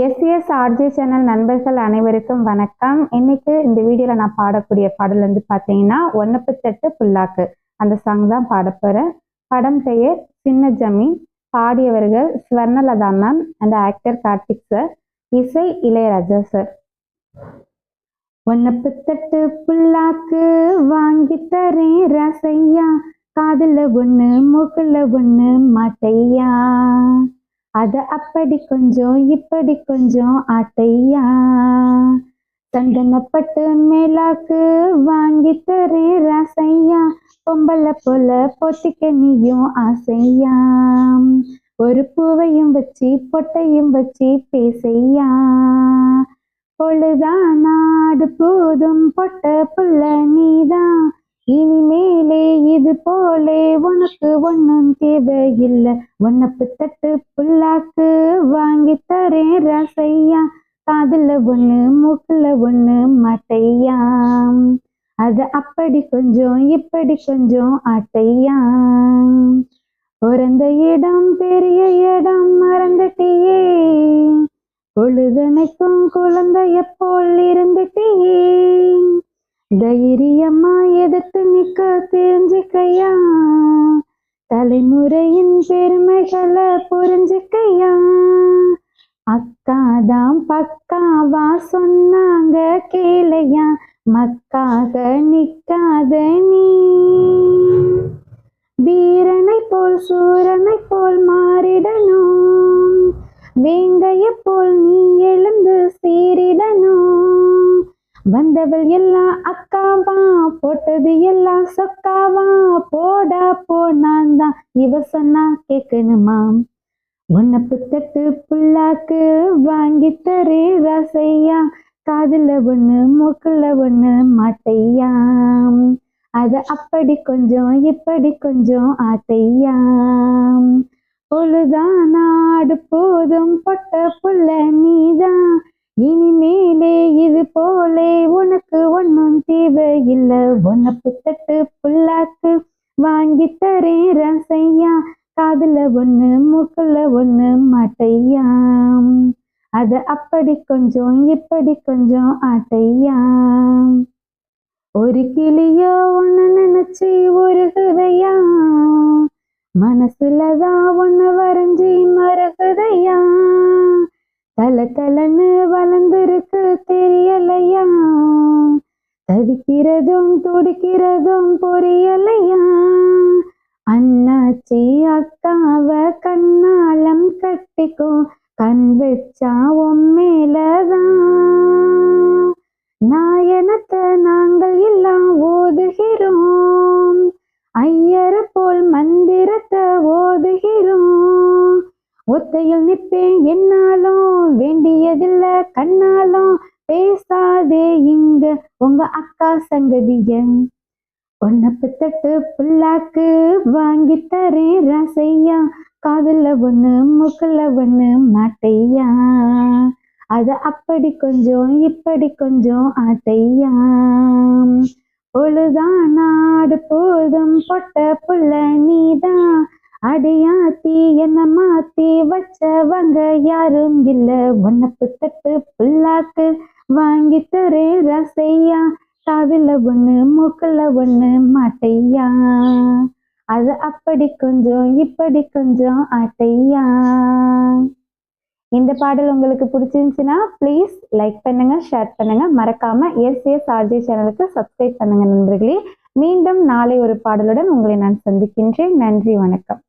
SS RJ channel நண்பர்கள் அனைவருக்கும் வணக்கம். இன்னைக்கு இந்த வீடியோல நான் பாடக்கூடிய பாடல் வந்து பார்த்தீங்கன்னா ஒன்னப்பத்தெட்டு புல்லாக்கு. அந்த சாங் தான் பாட போறேன். படம் பெயர் சின்ன ஜமீன். பாடியவர்கள் ஸ்வர்ணலதா மேம் அந்த ஆக்டர் கார்த்திக் சார் இசை இளையராஜா சார் ஒன்னப்பத்தெட்டு புல்லாக்கு வாங்கி தரேன் ரசையா. காதுல ஒண்ணு மூக்குல ஒண்ணு மாட்டையா. அத அப்படி கொஞ்சம் இப்படி கொஞ்சம் ஆட்டையா. சந்தனப்பட்டு மேலாக்கு வாங்கி தரேன் ராசையா பொம்பளை போல பொத்திக்க நீயும் ஆசையா. ஒரு பூவையும் வச்சு பொட்டையும் வச்சு பேசையா. பொழுதா நாடு போதும் பொட்ட புள்ள நீதான். இனிமேலே இது போலே உனக்கு ஒண்ணு தேவையில்லை ஒன்னப்பு தட்டு புல்லாக்கு வாங்கி தரேன் ரசையா. காதுல ஒண்ணு மூக்குல ஒண்ணு மாட்டையா அது அப்படி கொஞ்சம் இப்படி கொஞ்சம் ஆட்டையா பிறந்த இடம் பெரிய இடம் மறந்துட்டியே. பொழுதனைக்கும் குழந்தைய போல் இருந்துட்டியே. தைரியமா எதிர்த்து நிக்க தெரிஞ்சுக்கையா. தலைமுறையின் பெருமைகளை புரிஞ்சுக்கையா? அக்காதான் பக்காவா சொன்னாங்க கேளையா? மக்காக நிக்காத நீ. வீரனை போல் சூரனை போல் மாறிடணும். வேங்கைய போல் நீ எழுந்து சீ வந்தவள் எல்லாம் அக்காவா போட்டது எல்லாம் சொக்காவா போடா போனான் தான் இவ சொன்னா கேட்கணுமா உன்னை புத்தட்டு புல்லாக்கு வாங்கி தரே ரசையா. காதுல ஒண்ணு மூக்குல ஒண்ணு மாட்டையா. அது அப்படி கொஞ்சம் இப்படி கொஞ்சம் ஆட்டையா. பொழுதான் நாடு போதும் பொட்ட புள்ள நீதான் இனிமே இல்ல உனப்பு தட்டு புல்லாக்கு வாங்கி தரேன் ரசையா காதுல ஒண்ணு மூக்குல ஒண்ணு மாட்டையா அது அப்படி கொஞ்சம் இப்படி கொஞ்சம் ஆட்டையா ஒரு கிளியோ ஒண்ணு நினைச்சு ஒரு ஹிருதயா மனசுலதான் ஒண்ணு வரைஞ்சி மறுகுதையா தல தலன்னு வளர்ந்துரு தவிக்கிறதும் துடிக்கிறதும் புரியலையா அண்ணாச்சி அக்காவ கண்ணாலம் கட்டிக்கோ கண் வச்சா உம்மேலதான் நாயனத்தை நாங்கள் எல்லாம் ஓதுகிறோம் ஐயர போல் மந்திரத்தை ஓதுகிறோம். ஒத்தையில் நிற்பேன் என்னாலும் வேண்டியதில்லை கண்ணாலும் பேசாதே இங்க உங்க அக்கா சங்கதியன். ஒன்னப்பு தட்டு புல்லாக்கு வாங்கி தரேன் ரசையா. காதுல ஒண்ணு முக்குல ஒண்ணு மாட்டையா. அது அப்படி கொஞ்சம் இப்படி கொஞ்சம் ஆட்டையா. பொழுதான் நாடு போதும் பொட்ட புள்ள நீதான் அடியாத்தி என்ன மாத்தி வச்சவங்க யாரும் இல்ல. ஒன்னப்பு தட்டு புல்லாக்கு வாங்கி ரசையா. காதில் ஒண்ணு மூக்கில் ஒண்ணு மாட்டையா. அது அப்படி கொஞ்சம் இப்படி கொஞ்சம் ஆட்டையா. இந்த பாடல் உங்களுக்கு பிடிச்சிருந்துச்சுன்னா ப்ளீஸ் லைக் பண்ணுங்க ஷேர் பண்ணுங்க. மறக்காம எஸ் எஸ் ஆர்ஜி சேனலுக்கு சப்ஸ்கிரைப் பண்ணுங்க நண்பர்களே. மீண்டும் நாளை ஒரு பாடலுடன் உங்களை நான் சந்திக்கின்றேன். நன்றி வணக்கம்.